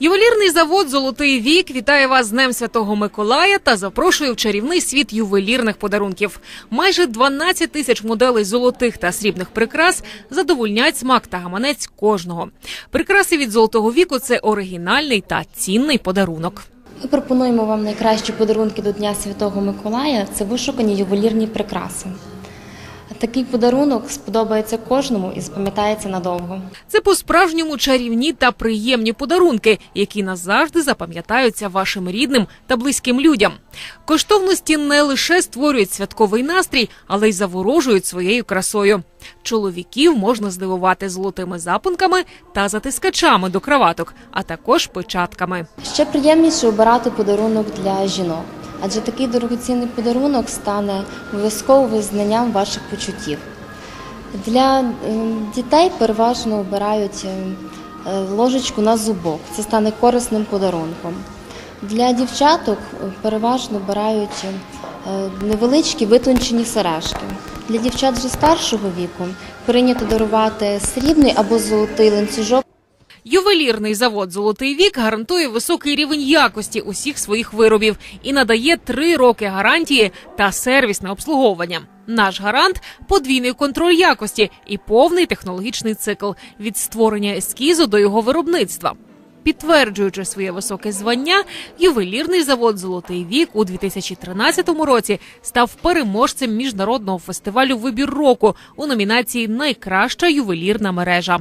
Ювелірний завод Золотий вік вітає вас з Днем Святого Миколая та запрошує в чарівний світ ювелірних подарунків. Майже 12 тисяч моделей золотих та срібних прикрас задовольнять смак та гаманець кожного. Прикраси від золотого віку це оригінальний та цінний подарунок. Ми пропонуємо вам найкращі подарунки до Дня Святого Миколая це вишукані ювелірні прикраси. Такий подарунок сподобається кожному і запам'ятається надовго. Це по-справжньому чарівні та приємні подарунки, які назавжди запам'ятаються вашим рідним та близьким людям. Коштовності не лише створюють святковий настрій, але й заворожують своєю красою. Чоловіків можна здивувати золотими запонками та затискачами до краваток, а також печатками. Ще приємніше обирати подарунок для жінок, адже такий дорогоцінний подарунок стане обов'язково визнанням ваших почуттів. Для е, дітей переважно обирають е, е, ложечку на зубок. Це стане корисним подарунком. Для дівчаток е, переважно обирають е, невеличкі витончені сережки. Для дівчат вже старшого віку прийнято дарувати срібний або золотий ланцюжок. Ювелірний завод Золотий вік гарантує високий рівень якості усіх своїх виробів і надає три роки гарантії та сервісне обслуговування. Наш гарант подвійний контроль якості і повний технологічний цикл від створення ескізу до його виробництва. Підтверджуючи своє високе звання, ювелірний завод Золотий вік у 2013 році став переможцем міжнародного фестивалю Вибір року у номінації Найкраща ювелірна мережа.